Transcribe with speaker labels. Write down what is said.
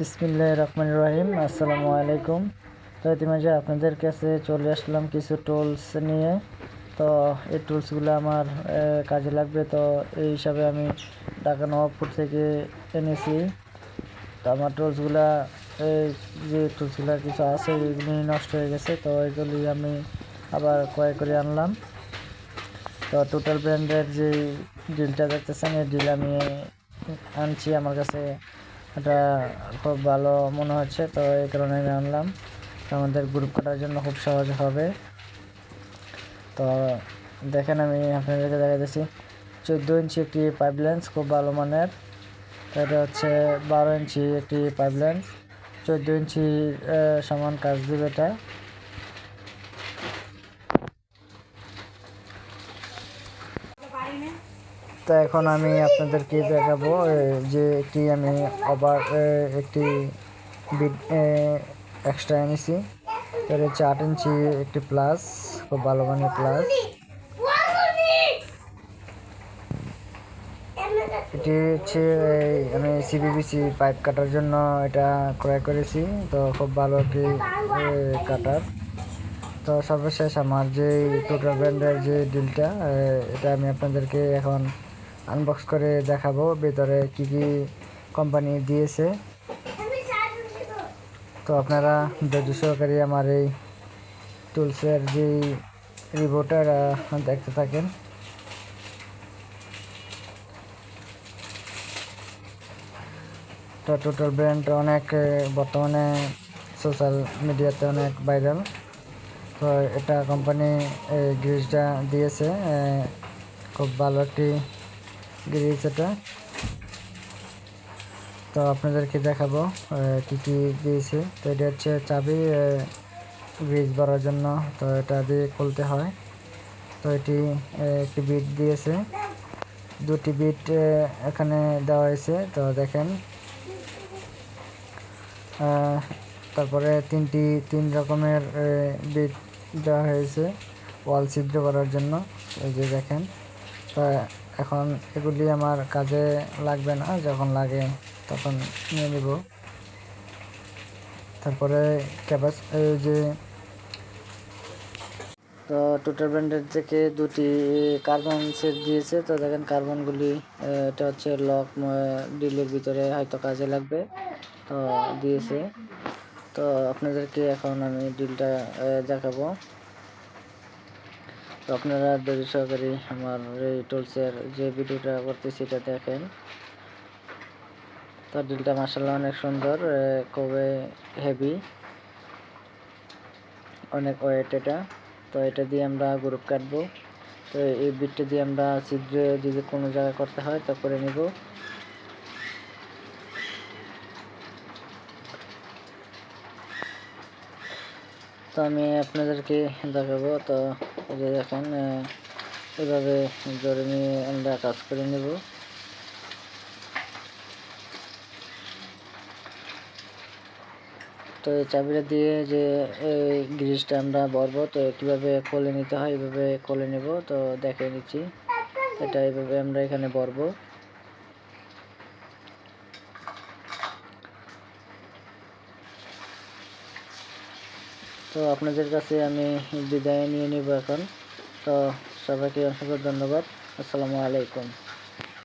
Speaker 1: বিসমিল্লাহ রহমান রহিম, আসসালামু আলাইকুম। তো ইতিমাঝে আপনাদের কাছে চলে আসলাম কিছু টুলস নিয়ে। তো এই টুলসগুলো আমার কাজে লাগবে। তো এই হিসাবে আমি ঢাকা নবাবপুর থেকে এনেছি। তো আমার টুলসগুলা এই যে টুলসগুলো কিছু আছে এগুলি নষ্ট হয়ে গেছে। তো এগুলি আমি আবার ক্রয় করে আনলাম। তো টোটাল ব্র্যান্ডের যে ডিলটা দেখতেছেন, এই ডিল আমি আনছি আমার কাছে। এটা খুব ভালো মনে হচ্ছে, তো এই কারণে আমি আনলাম। আমাদের গ্রুপ কাটার জন্য খুব সহজ হবে। তো দেখেন আমি আপনাদেরকে দেখা দিচ্ছি চোদ্দ ইঞ্চি একটি পাইপ লেন্স খুব ভালো মানের। এটা হচ্ছে বারো ইঞ্চি একটি পাইপ লেন্স চোদ্দ ইঞ্চি সমান কাজ দেবে এটা। তো এখন আমি আপনাদেরকে দেখাবো যে একটি আমি আবার একটি এক্সট্রা এনেছি। এর হচ্ছে আট ইঞ্চি একটি প্লাস খুব ভালো মানের প্লাস এটি হচ্ছে আমি সিবিবিসি পাইপ কাটার জন্য এটা ক্রয় করেছি। তো খুব ভালো একটি কাটার তো সর্বশেষ আমার যে টোটাল ব্র্যান্ডের যে ডিলটা এটা আমি আপনাদেরকে এখন আনবক্স করে দেখাবো ভেতরে কি কি কোম্পানি দিয়েছে। তো আপনারা ধৈর্য সহকারে আমার এই টুলসের যে রিপোর্টার দেখতে থাকেন। তো টোটাল ব্র্যান্ড অনেক বর্তমানে সোশ্যাল মিডিয়াতে অনেক ভাইরাল তো এটা কোম্পানি এই গ্রিজটা দিয়েছে খুব ভালো একটি গ্রিজ তো আপনাদেরকে দেখাবো কী কি দিয়েছে। তো এটা হচ্ছে চাবি গ্রিজ ভরার জন্য। তো এটা দিয়ে খুলতে হয়। তো এটি একটি বিট দিয়েছে। দুটি বিট এখানে দেওয়া হয়েছে। তো দেখেন তারপরে তিনটি, তিন রকমের বিট দেওয়া হয়েছে। ওয়াল ছিদ্র করার জন্য। এই যে দেখেন, তো এখন এগুলি আমার কাজে লাগবে না, যখন লাগে তখন নিয়ে নিব। তারপরে ক্যাপাস এই যে তো টোটাল ব্র্যান্ডের থেকে দুটি কার্বন সেট দিয়েছে। তো দেখেন কার্বনগুলি এটা হচ্ছে লক ডিলের ভিতরে হয়তো কাজে লাগবে। তো দিয়েছে। তো আপনাদেরকে এখন আমি ডিলটা দেখাবো। তো আপনারা ধৈর্য সহকারে আমার এই টুলসের যে ভিডিওটা করতেছি এটা দেখেন। তো ডিলটা মাসাল্লাহ অনেক সুন্দর খুবই হেভি অনেক ওয়েট এটা। তো এটা দিয়ে আমরা গ্রুপ কাটবো। তো এই বিটটা দিয়ে আমরা ছিদ্রে যদি কোনো জায়গায় করতে হয় তো করে নিব। তো আমি আপনাদেরকে দেখাবো, তো এই যে দেখেন এভাবে ধরে নিয়ে আমরা কাজ করে নেব। তো এই চাবিটা দিয়ে যে এই গ্রিজটা আমরা বরবো তো কীভাবে কোলে নিতে হয়, এভাবে কোলে নেব। তো দেখে নিচ্ছি এটা এইভাবে আমরা এখানে ভরবো। তো আপনাদের কাছে আমি বিদায় নিয়ে নিব এখন। তো সবাইকে অসংখ্য ধন্যবাদ। আসসালামু আলাইকুম।